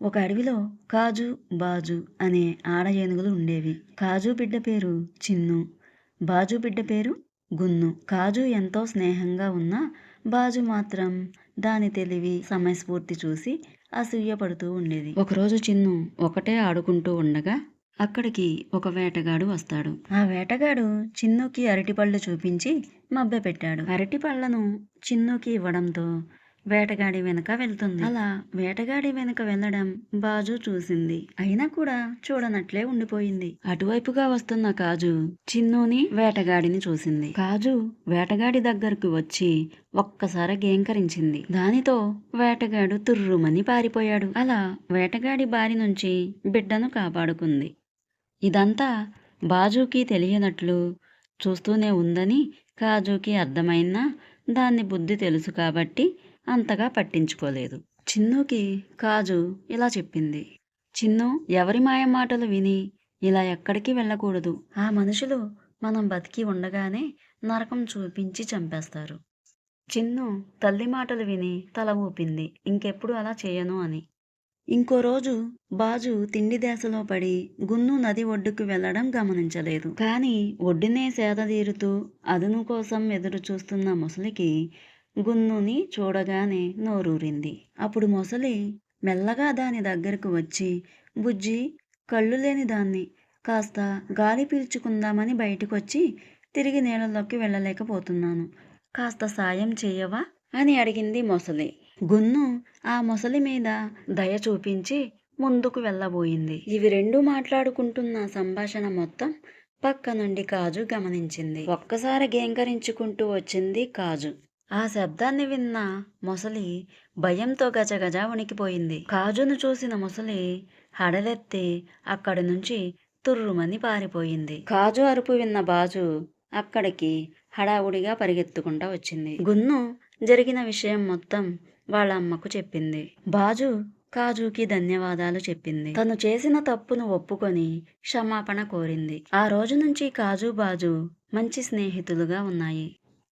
ఒక అడవిలో కాజు బాజు అనే ఆడ ఏనుగులు ఉండేవి. కాజు బిడ్డ పేరు చిన్ను. బాజు బిడ్డ పేరు గున్ను. కాజు ఎంతో స్నేహంగా ఉన్నా బాజు మాత్రం దాని తెలివి సమయస్ఫూర్తి చూసి అసూయపడుతూ ఉండేది. ఒకరోజు చిన్ను ఒకటే ఆడుకుంటూ ఉండగా అక్కడికి ఒక వేటగాడు వస్తాడు. ఆ వేటగాడు చిన్నుకి అరటిపళ్ళు చూపించి మభ్యపెట్టాడు. అరటిపళ్ళను చిన్నుకి ఇవ్వడంతో వేటగాడి వెనుక వెళ్తుంది. అలా వేటగాడి వెనుక వెళ్ళడం బాజు చూసింది. అయినా కూడా చూడనట్లే ఉండిపోయింది. అటువైపుగా వస్తున్న కాజు చిన్నుని వేటగాడిని చూసింది. కాజు వేటగాడి దగ్గరకు వచ్చి ఒక్కసారి గేంకరించింది దానితో వేటగాడు తుర్రుమని పారిపోయాడు. అలా వేటగాడి బారి నుంచి బిడ్డను కాపాడుకుంది. ఇదంతా బాజుకి తెలియనట్లు చూస్తూనే ఉందని కాజుకి అర్థమైనా దాన్ని బుద్ధి తెలుసు కాబట్టి అంతగా పట్టించుకోలేదు. చిన్నుకి కాజు ఇలా చెప్పింది. చిన్ను ఎవరి మాయ మాటలు విని ఇలా ఎక్కడికి వెళ్ళకూడదు. ఆ మనుషులు మనం బతికి ఉండగానే నరకం చూపించి చంపేస్తారు. చిన్ను తల్లి మాటలు విని తల ఊపింది. ఇంకెప్పుడు అలా చేయను అని. ఇంకో రోజు బాజు తిండి దేశలో పడి గున్ను నది ఒడ్డుకు వెళ్ళడం గమనించలేదు. కానీ ఒడ్డునే సేదతీరుతూ అదును కోసం ఎదురు చూస్తున్న ముసలికి గున్నుని చూడగానే నోరూరింది. అప్పుడు మొసలి మెల్లగా దాని దగ్గరకు వచ్చి బుజ్జి కళ్ళు లేని దాన్ని. కాస్త గాలి పీల్చుకుందామని బయటకొచ్చి తిరిగి నీళ్ళలోకి వెళ్ళలేకపోతున్నాను. కాస్త సాయం చేయవా? అని అడిగింది మొసలి. గున్ను ఆ మొసలి మీద దయ చూపించి ముందుకు వెళ్ళబోయింది. ఇవి రెండు మాట్లాడుకుంటున్న సంభాషణ మొత్తం పక్క నుండి కాజు గమనించింది. ఒక్కసారి గేంకరించుకుంటూ వచ్చింది కాజు. ఆ శబ్దాన్ని విన్న మొసలి భయంతో గజగజ వణికిపోయింది. కాజును చూసిన మొసలి హడలెత్తి అక్కడి నుంచి తుర్రుమని పారిపోయింది. కాజు అరుపు విన్న బాజు అక్కడికి హడావుడిగా పరిగెత్తుకుంటా వచ్చింది. గున్ను జరిగిన విషయం మొత్తం వాళ్ళ అమ్మకు చెప్పింది. బాజు కాజుకి ధన్యవాదాలు చెప్పింది. తను చేసిన తప్పును ఒప్పుకొని క్షమాపణ కోరింది. ఆ రోజు నుంచి కాజు బాజు మంచి స్నేహితులుగా ఉన్నాయి.